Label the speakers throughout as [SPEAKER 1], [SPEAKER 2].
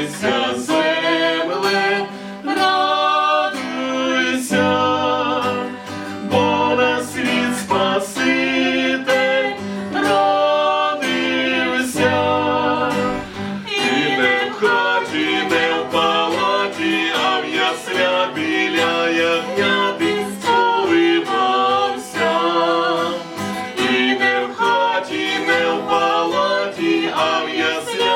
[SPEAKER 1] Радуйся, земле, радуйся, бо на світ спаситель родився, і не в хаті, не в палаті, а в ясля біля ягняти сховивався, і не в хаті, не в палаті, а в ясля.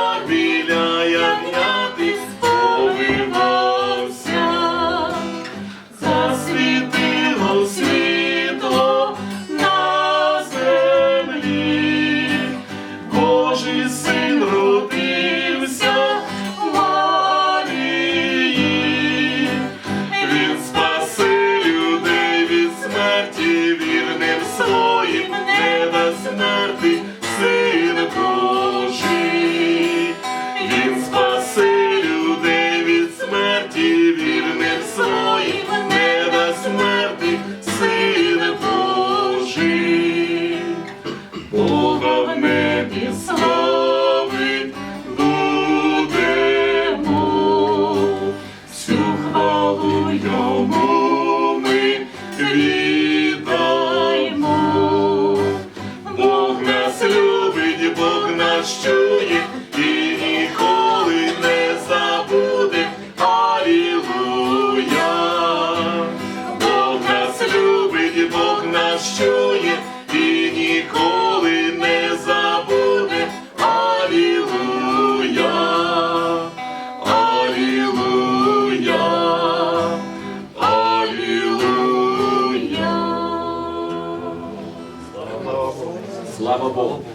[SPEAKER 1] смерті, вірним своїм, не до смерти, син Божий. Він спаси людей від смерті, вірним своїм, не до смерти, син Божий. Бога в небі славить будемо, всю хвалу йому. Чує і ніколи не забуде. Алілуя. Бог нас любить, Бог нас чує і ніколи не забуде. Алілуя. Слава Богу.